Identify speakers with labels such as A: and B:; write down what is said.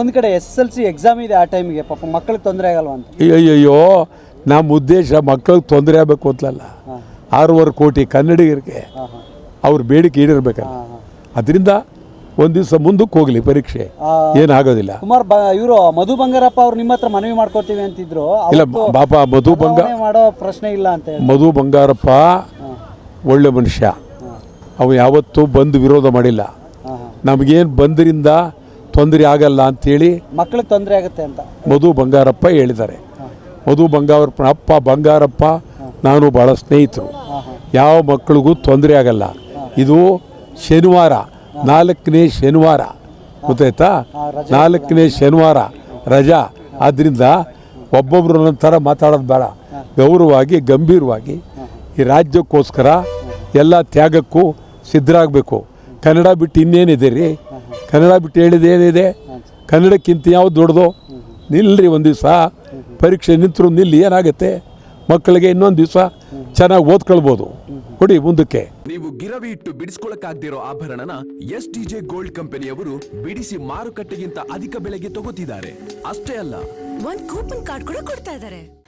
A: ಒಂದ್ ಕಡೆ S S L C exam ಇದೆ ಆ ಟೈಮಿಗೆ ಪಾಪ ಮಕ್ಕಳಿಗೆ ತೊಂದರೆ ಆಗಲ್ವಾ ಅಂತ?
B: ಅಯ್ಯಯ್ಯೋ ನಮ್ಮ ಉದ್ದೇಶ ಮಕ್ಕಳಿಗೆ ತೊಂದರೆ ಆಗಬೇಕು ಅಂತಲಲ್ಲ. ಆರೂವರೆ ಕೋಟಿ ಕನ್ನಡಿಗರಿಗೆ ಅವ್ರ ಬೇಡಿಕೆ ಈಡೇರ್ಬೇಕಲ್ಲ. ಅದರಿಂದ ಒಂದು ದಿವಸ ಮುಂದಕ್ಕೆ ಹೋಗಲಿ ಪರೀಕ್ಷೆ. ಏನಾಗೋದಿಲ್ಲ.
A: ಕುಮಾರ್ ಇವರು ಮಧು ಬಂಗಾರಪ್ಪ ಅವ್ರು ನಿಮ್ಮ ಹತ್ರ ಮನವಿ ಮಾಡ್ಕೋತೀವಿ ಅಂತಿದ್ರು.
B: ಇಲ್ಲ ಬಾಪಾ ಮಧು
A: ಬಂಗಾರ ಮಾಡೋ ಪ್ರಶ್ನೆ ಇಲ್ಲ ಅಂತ
B: ಮಧು ಬಂಗಾರಪ್ಪ ಒಳ್ಳೆ ಮನುಷ್ಯ. ಅವ ಯಾವತ್ತೂ ಬಂದು ವಿರೋಧ ಮಾಡಿಲ್ಲ. ನಮಗೇನು ಬಂದರಿಂದ ತೊಂದರೆ ಆಗಲ್ಲ ಅಂತೇಳಿ
A: ಮಕ್ಕಳಿಗೆ ತೊಂದರೆ ಆಗುತ್ತೆ ಅಂತ.
B: ಮಧು ಬಂಗಾರಪ್ಪ ಹೇಳಿದ್ದಾರೆ. ಮಧು ಬಂಗಾರಪ್ಪ ಅಪ್ಪ ಬಂಗಾರಪ್ಪ ನಾನು ಭಾಳ ಸ್ನೇಹಿತರು. ಯಾವ ಮಕ್ಕಳಿಗೂ ತೊಂದರೆ ಆಗಲ್ಲ. ಇದು ಶನಿವಾರ ನಾಲ್ಕನೇ ಶನಿವಾರ. ಗೊತ್ತಾಯ್ತಾ? ನಾಲ್ಕನೇ ಶನಿವಾರ ರಜಾ. ಆದ್ದರಿಂದ ಒಬ್ಬೊಬ್ರು ಥರ ಮಾತಾಡೋದು ಬೇಡ. ಗೌರವವಾಗಿ ಗಂಭೀರವಾಗಿ ಈ ರಾಜ್ಯಕ್ಕೋಸ್ಕರ ಎಲ್ಲ ತ್ಯಾಗಕ್ಕೂ ಸಿದ್ಧರಾಗಬೇಕು. ಕನ್ನಡ ಬಿಟ್ಟು ಇನ್ನೇನಿದೆ ರೀ? ಕನ್ನಡ ಬಿಟ್ಟು ಹೇಳಿದ ಏನಿದೆ? ಕನ್ನಡಕ್ಕಿಂತ ಯಾವ್ದು ದೊಡ್ಡದು? ನಿಲ್ಲರಿ ಒಂದು ದಿವಸ. ಪರೀಕ್ಷೆ ನಿಂತರು ನಿಲ್ಲಿ ಏನಾಗುತ್ತೆ? ಮಕ್ಕಳಿಗೆ ಇನ್ನೊಂದು ದಿವಸ ಚೆನ್ನಾಗಿ ಓದ್ಕೊಳ್ಬೋದು. ಕೊಡಿ ಮುಂದಕ್ಕೆ.
C: ನೀವು ಗಿರವಿ ಇಟ್ಟು ಬಿಡಿಸ್ಕೊಳಕ್ಕಾಗ್ದಿರೋ ಆಭರಣನ ಎಸ್ ಟಿ ಡಿಜೆ ಗೋಲ್ಡ್ ಕಂಪನಿಯವರು ಬಿಡಿಸಿ ಮಾರುಕಟ್ಟೆಗಿಂತ ಅಧಿಕ ಬೆಲೆಗೆ ತಗೋತಿದ್ದಾರೆ. ಅಷ್ಟೇ ಅಲ್ಲ.
D: ಒಂದು ಕೂಪನ್ ಕಾರ್ಡ್ ಕೂಡ ಕೊಡ್ತಾ ಇದಾರೆ.